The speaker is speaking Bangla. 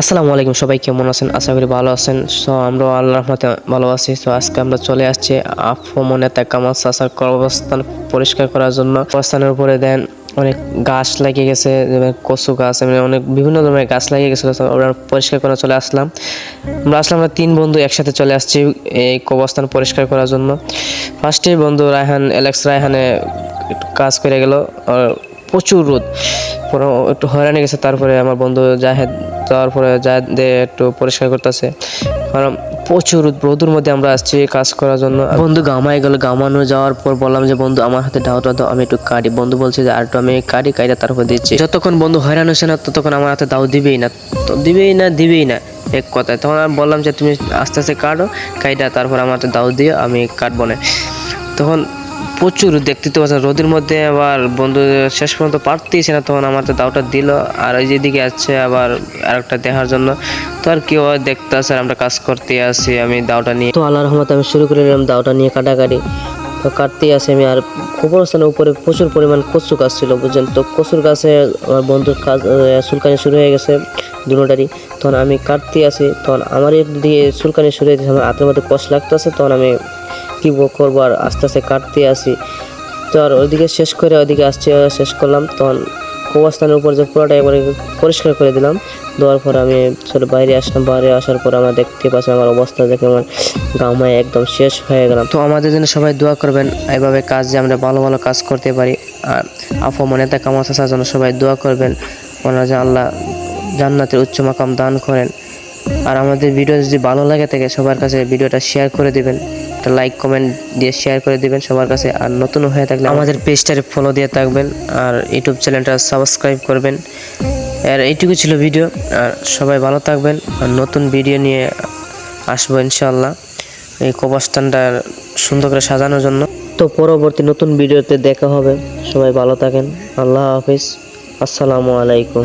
আসসালামু আলাইকুম, সবাই কেমন আছেন? আশা করি ভালো আছেন। সো আমরা আল্লাহ রহমতে ভালো আছি। তো আজকে আমরা চলে আসছি আফমনে কামাল চাষার কর্মস্থান পরিষ্কার করার জন্য। অবস্থানের উপরে দেন অনেক গাছ লাগিয়ে গেছে কচু গাছ মানে অনেক বিভিন্ন ধরনের গাছ লাগিয়ে গেছে। তো ওরা পরিষ্কার করা চলে আসলাম। আমরা আসলাম আমরা তিন বন্ধু একসাথে চলে আসছি এই কবরস্থান পরিষ্কার করার জন্য। ফার্স্টে বন্ধু রায়হান, অ্যালেক্স রায়হানে কাজ করে গেল। প্রচুর রোদ। একটু হয়রানি গেছে। তারপরে আমার বন্ধু জাহেদ যাওয়ার পরে জাহেদ দিয়ে একটু পরিষ্কার করতেছে, কারণ প্রচুর রোদ, রোদের মধ্যে আমরা আসছি কাজ করার জন্য। বন্ধু গামায় গেল, গামানো যাওয়ার পর বললাম যে, বন্ধু, আমার হাতে ডাউটা দাও আমি একটু কাটি। বন্ধু বলছে যে, আর একটু আমি কাটি, কাইটা তারপর দিচ্ছি। যতক্ষণ বন্ধু হয়রান হচ্ছে না, ততক্ষণ আমার হাতে দাও দিবেই না। তো দিবেই না দিবেই না, এক কথায়। তখন আমি বললাম যে, তুমি আস্তে আস্তে কাটো, কাইটা তারপর আমার হাতে দাও দিও, আমি কাটবো না। তখন প্রচুর দেখতে তো পাচ্ছেন রোদের মধ্যে আবার বন্ধু শেষ পর্যন্ত পারতেইছে না তখন আমার তো দাওটা দিল আর ওই যেদিকে আছে আবার আরেকটা দেখার জন্য। তো আর কেউ দেখতে আসে আমরা কাজ করতে আসি আমি দাওটা নিয়ে। তো আল্লাহ রহমত আমি শুরু করে নিলাম দাওটা নিয়ে কাটাকাটি। তো কাটতেই আসি আমি আর কবরস্থানের উপরে প্রচুর পরিমাণ কচু গাছ ছিল বুঝছেন তো? কচুর গাছে আমার বন্ধুর কাজ আহ, চুলকানি শুরু হয়ে গেছে দুটারই। তখন আমি কাটতে আসি তখন আমার দিকে চুলকানি শুরু হয়ে গেছে আমার হাতের মধ্যে কষ্ট লাগতেছে তখন আমি কি করব আর আস্তে আস্তে কাটতে আসি। তো আর ওইদিকে শেষ করে ওইদিকে আসছে শেষ করলাম। তখন কবরস্থানের উপর যে পুরোটা একবারে পরিষ্কার করে দিলাম। দেওয়ার পর আমি চলে বাইরে আসলাম। বাইরে আসার পর আমার দেখতে পাচ্ছি আমার অবস্থা, দেখে আমার গামায় একদম শেষ হয়ে গেলাম। তো আমাদের জন্য সবাই দোয়া করবেন, এইভাবে কাজ যে আমরা ভালো ভালো কাজ করতে পারি। আর আফু মনে তা কামাস আসার জন্য সবাই দোয়া করবেন। ওনারা যে আল্লাহ জান্নাতের উচ্চ মাকাম দান করেন। আর আমাদের ভিডিও যদি ভালো লাগে থাকে, সবার কাছে ভিডিওটা শেয়ার করে দিবেন। একটা লাইক কমেন্ট দিয়ে শেয়ার করে দিবেন সবার কাছে। আর নতুন হয়ে থাকলে আমাদের পেজটারে ফলো দিয়ে থাকবেন আর ইউটিউব চ্যানেলটা সাবস্ক্রাইব করবেন। আর এইটুকু ছিল ভিডিও আর সবাই ভালো থাকবেন। আর নতুন ভিডিও নিয়ে আসব ইনশাল্লাহ এই কবরস্থানটা সুন্দর করে সাজানোর জন্য। তো পরবর্তী নতুন ভিডিওতে দেখা হবে। সবাই ভালো থাকেন। আল্লাহ হাফিজ। আসসালামু আলাইকুম।